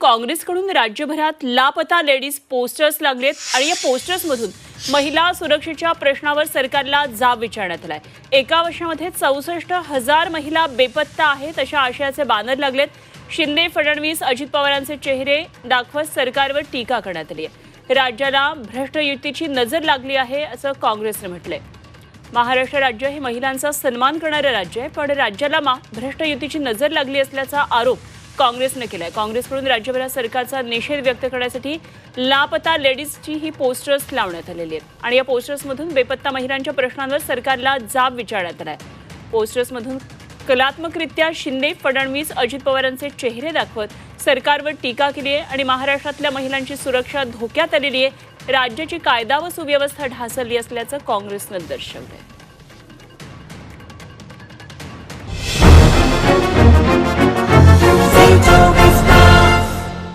काँग्रेसकडून राज्यभरात लापता लेडीज पोस्टर्स लागलेत आणि या पोस्टर्समधून महिला सुरक्षेच्या प्रश्नावर सरकारला जाब विचारण्यात आलाय. एका वर्षामध्ये चौसष्ट हजार महिला बेपत्ता आहेत अशा आशयाचे बॅनर लागलेत. शिंदे फडणवीस अजित पवारांचे चेहरे दाखवत सरकारवर टीका करण्यात आली आहे. राज्याला भ्रष्ट युतीची नजर लागली आहे असं काँग्रेसनं म्हटलंय. महाराष्ट्र राज्य हे महिलांचा सन्मान करणारं राज्य आहे पण राज्याला मा भ्रष्ट युतीची नजर लागली असल्याचा आरोप काँग्रेसनं केलाय. काँग्रेसकडून राज्यभरात सरकारचा निषेध व्यक्त करण्यासाठी लापता लेडीजची ही पोस्टर्स लावण्यात आलेली आहेत. आणि या पोस्टर्समधून बेपत्ता महिलांच्या प्रश्नांवर सरकारला जाब विचारण्यात आलाय. पोस्टर्समधून कलात्मकरित्या शिंदे फडणवीस अजित पवारांचे चेहरे दाखवत सरकारवर टीका केली आहे आणि महाराष्ट्रातल्या महिलांची सुरक्षा धोक्यात आलेली आहे. राज्याची कायदा व सुव्यवस्था ढासळली असल्याचं काँग्रेसनं आहे